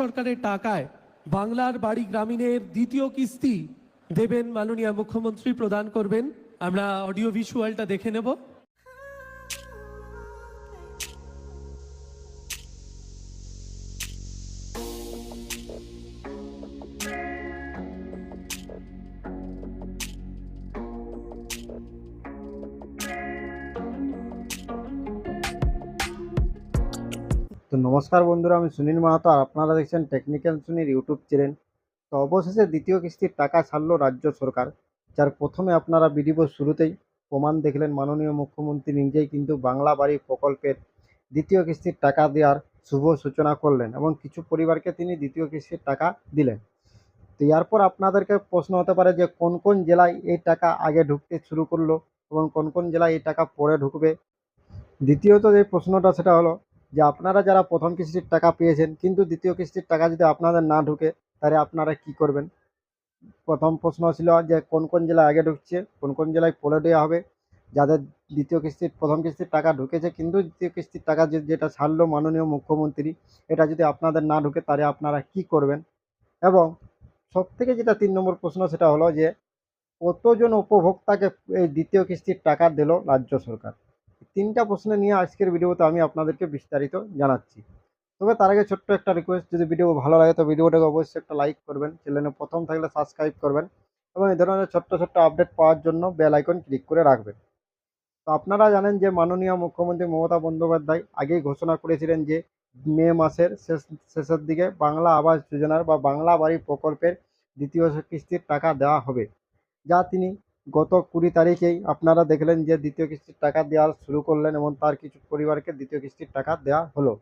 সরকারের টাকায় বাংলার বাড়ি গ্রামীণের দ্বিতীয় কিস্তি দেবেন মাননীয় মুখ্যমন্ত্রী প্রদান করবেন। আমরা অডিও ভিজুয়ালটা দেখে নেব। তো নমস্কার বন্ধুরা, আমি সুনীল মাহাতো আর আপনারা দেখছেন টেকনিক্যাল সুনীল ইউটিউব চ্যানেল। তো অবশেষে দ্বিতীয় কিস্তির টাকা ছাড়লো রাজ্য সরকার, যার প্রথমে আপনারা ভিডিও শুরুতেই প্রমাণ দেখলেন মাননীয় মুখ্যমন্ত্রী নিজেই কিন্তু বাংলা বাড়ি প্রকল্পের দ্বিতীয় কিস্তির টাকা দেওয়ার শুভ সূচনা করলেন এবং কিছু পরিবারকে তিনি দ্বিতীয় কিস্তির টাকা দিলেন। তো এরপর আপনাদেরকে প্রশ্ন হতে পারে যে কোন কোন জেলায় এই টাকা আগে ঢুকতে শুরু করল এবং কোন কোন জেলায় এই টাকা পরে ঢুকবে? দ্বিতীয়ত যে প্রশ্নটা সেটা হলো যে আপনারা যারা প্রথম কিস্তির টাকা পেয়েছেন, কিন্তু দ্বিতীয় কিস্তির টাকা যদি আপনাদের না ঢুকে, তাহলে আপনারা কি করবেন? প্রথম প্রশ্ন ছিল যে কোন কোন জেলায় আগে ঢুকছে, কোন কোন জেলায় পরে দেওয়া হবে? যাদের দ্বিতীয় কিস্তির, প্রথম কিস্তির টাকা ঢুকেছে, কিন্তু দ্বিতীয় কিস্তির টাকা যেটা ছাড়লো মাননীয় মুখ্যমন্ত্রী, এটা যদি আপনাদের না ঢুকে, তাহলে আপনারা কি করবেন? এবং সব থেকে যেটা তিন নম্বর প্রশ্ন, সেটা হলো যে কতজন উপভোক্তাকে এই দ্বিতীয় কিস্তির টাকা দিল রাজ্য সরকার? তিনটা প্রশ্ন নিয়ে আজকের ভিডিওতে আমি আপনাদেরকে বিস্তারিত জানাচ্ছি। তবে তার আগে ছোট্ট একটা রিকোয়েস্ট যদি ভিডিও ভালো লাগে তো ভিডিওটাকে অবশ্যই একটা লাইক করবেন চ্যানেলে প্রথম থাকলে সাবস্ক্রাইব করবেন এবং এই ধরনের ছোট্ট ছোট্ট আপডেট পাওয়ার জন্য বেল আইকন ক্লিক করে রাখবেন। তো আপনারা জানেন যে মাননীয় মুখ্যমন্ত্রী মমতা বন্দ্যোপাধ্যায় আগেই ঘোষণা করেছিলেন যে মে মাসের শেষ, শেষের দিকে বাংলা আবাস যোজনার বা বাংলা বাড়ি প্রকল্পের দ্বিতীয় কিস্তির টাকা দেওয়া হবে, যা তিনি গত কুড়ি তারিখেই আপনারা দেখলেন যে দ্বিতীয় কিস্তির টাকা দেওয়া শুরু করলেন এবং তার কিছু পরিবারকে দ্বিতীয় কিস্তির টাকা দেওয়া হলো।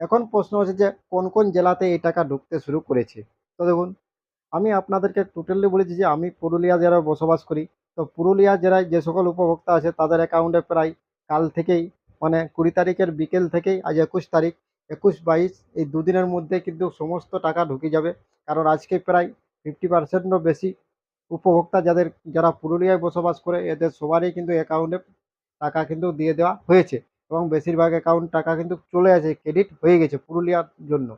এখন প্রশ্ন হচ্ছে যে কোন কোন জেলাতে এই টাকা ঢুকতে শুরু করেছে? তো দেখুন, আমি আপনাদেরকে টোটালি বলেছি যে আমি পুরুলিয়া জেলায় বসবাস করি। তো পুরুলিয়া জেলায় যে সকল উপভোক্তা আছে তাদের অ্যাকাউন্টে প্রায় কাল থেকেই মানে কুড়ি তারিখের বিকেল থেকেই আজ একুশ তারিখ, একুশ বাইশ, এই দুদিনের মধ্যে কিন্তু সমস্ত টাকা ঢুকে যাবে। কারণ আজকে প্রায় ফিফটি পার্সেন্টও বেশি উপভোক্তা যাদের, যারা পুরুলিয়ায় বসবাস করে, এদের সবারই কিন্তু অ্যাকাউন্টে টাকা কিন্তু দিয়ে দেওয়া হয়েছে। এবং বেশিরভাগ অ্যাকাউন্ট টাকা কিন্তু চলে আছে ক্রেডিট হয়ে গেছে পুরুলিয়ার জন্য।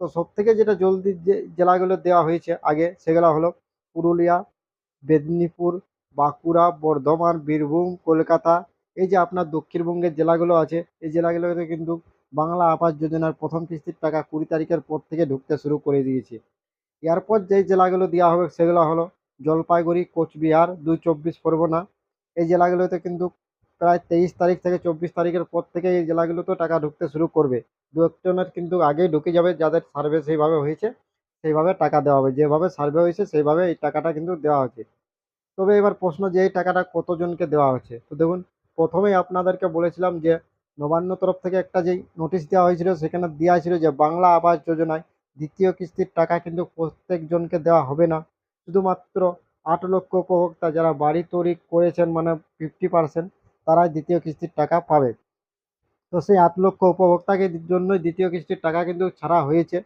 তো সব থেকে যেটা জলদি যে, জেলাগুলো দেওয়া হয়েছে আগে, সেগুলো হলো পুরুলিয়া, মেদিনীপুর, বাঁকুড়া, বর্ধমান, বীরভূম, কলকাতা। এই যে আপনার দক্ষিণবঙ্গের জেলাগুলো আছে, এই জেলাগুলোতে কিন্তু বাংলা আবাস যোজনার প্রথম কিস্তির টাকা কুড়ি তারিখের পর থেকে ঢুকতে শুরু করে দিয়েছে। এরপর যেই জেলাগুলো দেওয়া হবে, সেগুলো হলো জলপাইগুড়ি, কোচবিহার, দুই চব্বিশ পরগনা। এই জেলাগুলোতে কিন্তু প্রায় তেইশ তারিখ থেকে চব্বিশ তারিখের পর থেকে এই জেলাগুলোতে টাকা ঢুকতে শুরু করবে। দু একজনের কিন্তু আগেই ঢুকে যাবে, যাদের সার্ভে সেইভাবে হয়েছে, সেইভাবে টাকা দেওয়া হবে। যেভাবে সার্ভে হয়েছে, সেইভাবে এই টাকাটা কিন্তু দেওয়া হচ্ছে তবে এবার প্রশ্ন যে, এই টাকাটা কতজনকে দেওয়া হচ্ছে? তো দেখুন, প্রথমেই আপনাদেরকে বলেছিলাম যে নবান্ন তরফ থেকে একটা যেই নোটিশ দেওয়া হয়েছিল, সেখানে দেওয়া ছিল যে, বাংলা আবাস যোজনায় দ্বিতীয় কিস্তির টাকা কিন্তু প্রত্যেকজনকে দেওয়া হবে না। শুধুমাত্র আট লক্ষ উপভোক্তা যারা বাড়ি তৈরি করেছেন মানে ফিফটি পার্সেন্ট তারাই দ্বিতীয় কিস্তির টাকা পাবে। তো সেই আট লক্ষ উপভোক্তাকে জন্যই দ্বিতীয় কিস্তির টাকা কিন্তু ছাড়া হয়েছে।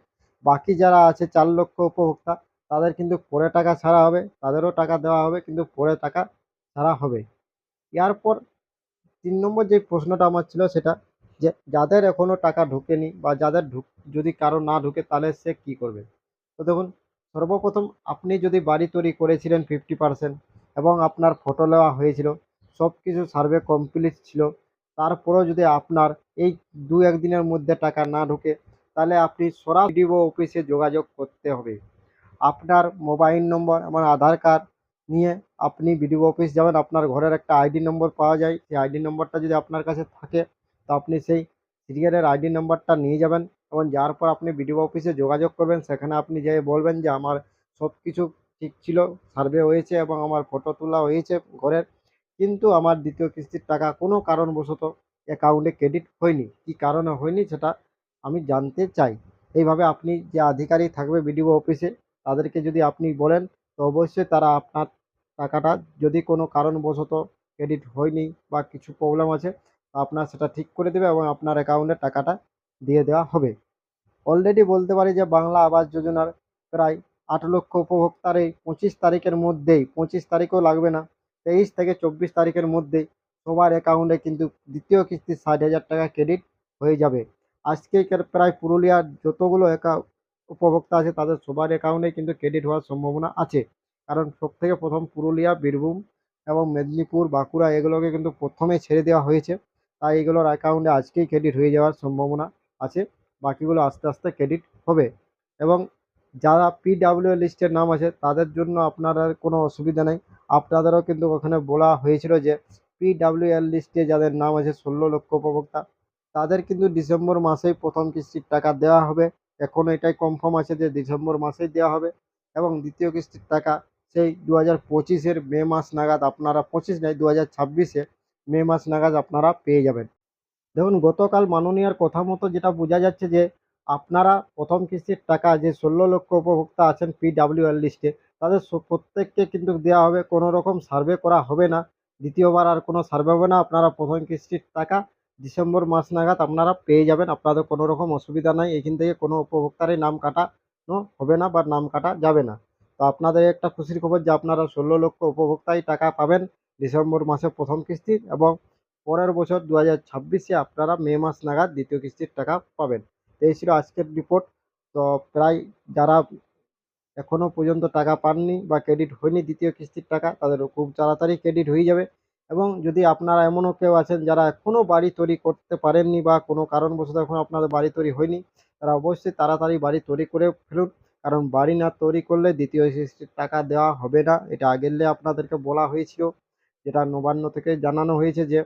বাকি যারা আছে, চার লক্ষ উপভোক্তা, তাদের কিন্তু পরে টাকা ছাড়া হবে, তাদেরও টাকা দেওয়া হবে, কিন্তু পরে টাকা ছাড়া হবে। এরপর তিন নম্বর যে প্রশ্নটা আমার ছিল সেটা, যে যাদের এখনও টাকা ঢোকেনি বা যাদের ঢুক, যদি কারও না ঢুকে তাহলে সে কী করবে? তো দেখুন সর্বপ্রথম আপনি যদি বাড়ি তৈরি করেছিলেন ফিফটি পার্সেন্ট এবং আপনার ফটো নেওয়া হয়েছিল সব কিছু সার্ভে কমপ্লিট ছিল, তারপরেও যদি আপনার এই দু একদিনের মধ্যে টাকা না ঢুকে, তাহলে আপনি সরাসরি ডিও অফিসে যোগাযোগ করতে হবে। আপনার মোবাইল নম্বর আমার আধার কার্ড নিয়ে আপনি বিডিও অফিস যাবেন, আপনার ঘরের একটা আইডি নম্বর পাওয়া যায়, সেই আইডি নম্বরটা যদি আপনার কাছে থাকে, তো আপনি সেই সিরিয়ালের আইডি নম্বরটা নিয়ে যাবেন এবং যাওয়ার পর আপনি বিডিও অফিসে যোগাযোগ করবেন, সেখানে আপনি যেয়ে বলবেন যে আমার সব কিছু ঠিক ছিল সার্ভে হয়েছে এবং আমার ফটো তোলা হয়েছে ঘরের। কিন্তু আমার দ্বিতীয় কিস্তির টাকা কোনো কারণবশত অ্যাকাউন্টে ক্রেডিট হয়নি। কী কারণে হয়নি সেটা আমি জানতে চাই। এইভাবে আপনি যে আধিকারিক থাকবে বিডিও অফিসে তাদেরকে যদি আপনি বলেন, তো অবশ্যই তারা আপনার টাকাটা যদি কোনো কারণবশত ক্রেডিট হয়নি বা কিছু প্রবলেম আছে আপনার সেটা ঠিক করে দেবে এবং আপনার অ্যাকাউন্টে টাকাটা দিয়ে দেওয়া হবে। অলরেডি বলতে পারি যে বাংলা আবাস যোজনার প্রায় আট লক্ষ উপভোক্তার এই পঁচিশ তারিখের মধ্যেই, পঁচিশ তারিখও লাগবে না, তেইশ থেকে চব্বিশ তারিখের মধ্যেই সবার অ্যাকাউন্টে কিন্তু দ্বিতীয় কিস্তি ষাট হাজার টাকা ক্রেডিট হয়ে যাবে। আজকে প্রায় পুরুলিয়ার যতগুলো একা উপভোক্তা আছে, তাদের সবার অ্যাকাউন্টে কিন্তু ক্রেডিট হওয়ার সম্ভাবনা আছে। কারণ সব থেকে প্রথম পুরুলিয়া, বীরভূম এবং মেদিনীপুর, বাঁকুড়া এগুলোকে কিন্তু প্রথমে ছেড়ে দেওয়া হয়েছে। তাই এগুলোর অ্যাকাউন্টে আজকেই ক্রেডিট হয়ে যাওয়ার সম্ভাবনা আছে, বাকিগুলো আস্তে আস্তে ক্রেডিট হবে। এবং যারা পিডাব্লিউ লিস্টের নাম আছে, তাদের জন্য আপনার কোনো অসুবিধা নেই। আপনাদেরও কিন্তু ওখানে বলা হয়েছিল যে পিডাব্লিউ এল লিস্টে যাদের নাম আছে, ষোলো লক্ষ উপভোক্তা, তাদের কিন্তু ডিসেম্বর মাসেই প্রথম কিস্তির টাকা দেওয়া হবে। এখন এটাই কনফার্ম আছে যে ডিসেম্বর মাসেই দেওয়া হবে। এবং দ্বিতীয় কিস্তির টাকা সেই দু হাজার পঁচিশের মে মাস নাগাদ আপনারা পঁচিশ নয় দু হাজার ছাব্বিশে মে মাস নাগাদ আপনারা পেয়ে যাবেন। দেখুন, গতকাল মাননীয়ার কথা মতো যেটা বোঝা যাচ্ছে যে আপনারা প্রথম কিস্তির টাকা যে ষোলো লক্ষ উপভোক্তা আছেন পিডাব্লিউএল লিস্টে তাদের প্রত্যেককে কিন্তু দেওয়া হবে, কোনো রকম সার্ভে করা হবে না। দ্বিতীয়বার আর কোনো সার্ভে হবে না, আপনারা প্রথম কিস্তির টাকা ডিসেম্বর মাস নাগাদ আপনারা পেয়ে যাবেন, আপনাদের কোনো রকম অসুবিধা নাই, এখান থেকে কোনো উপভোক্তারই নাম কাটানো হবে না বা নাম কাটা যাবে না। তো আপনাদের একটা খুশির খবর যে আপনারা ষোলো লক্ষ উপভোক্তাই টাকা পাবেন ডিসেম্বর মাসে প্রথম কিস্তির এবং পরের বছর দু হাজার ছাব্বিশে আপনারা মে মাস নাগাদ দ্বিতীয় কিস্তির টাকা পাবেন। তো এই ছিল আজকের রিপোর্ট তো প্রায় যারা এখনও পর্যন্ত টাকা পাননি বা ক্রেডিট হয়নি দ্বিতীয় কিস্তির টাকা, তাদের খুব তাড়াতাড়ি ক্রেডিট হয়ে যাবে। এবং যদি আপনারা এমনও কেউ আছেন যারা এখনও বাড়ি তৈরি করতে পারেননি বা কোনো কারণবশত এখন আপনাদের বাড়ি তৈরি হয়নি, তারা অবশ্যই তাড়াতাড়ি বাড়ি তৈরি করে ফেলুন। কারণ বাড়ি না তৈরি করলে দ্বিতীয় কিস্তির টাকা দেওয়া হবে না। এটা আগেরলে আপনাদেরকে বলা হয়েছিল। যেটা নবান্ন থেকে জানানো হয়েছে যে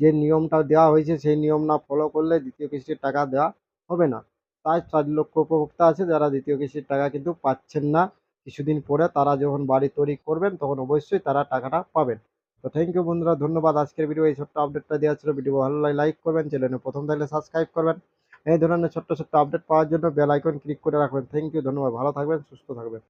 যে নিয়মটা দেওয়া হয়েছে, সেই নিয়ম না ফলো করলে দ্বিতীয় কিস্তির টাকা দেওয়া হবে না। তাই চার লক্ষ উপভোক্তা আছে যারা দ্বিতীয় কিস্তির টাকা কিন্তু পাচ্ছেন না। কিছুদিন পরে তারা যখন বাড়ি তৈরি করবেন, তখন অবশ্যই তারা টাকাটা পাবেন। তো থ্যাংক ইউ বন্ধুরা, ধন্যবাদ। আজকের ভিডিও এই ছোট্ট আপডেটটা দেওয়া ছিল। ভিডিও ভালো লাগলে লাইক করবেন চ্যানেলে প্রথম থাকলে সাবস্ক্রাইব করবেন। এই ধরনের ছোট্ট ছোট্ট আপডেট পাওয়ার জন্য বেল আইকন ক্লিক করে রাখবেন। থ্যাংক ইউ ধন্যবাদ। ভালো থাকবেন, সুস্থ থাকবেন।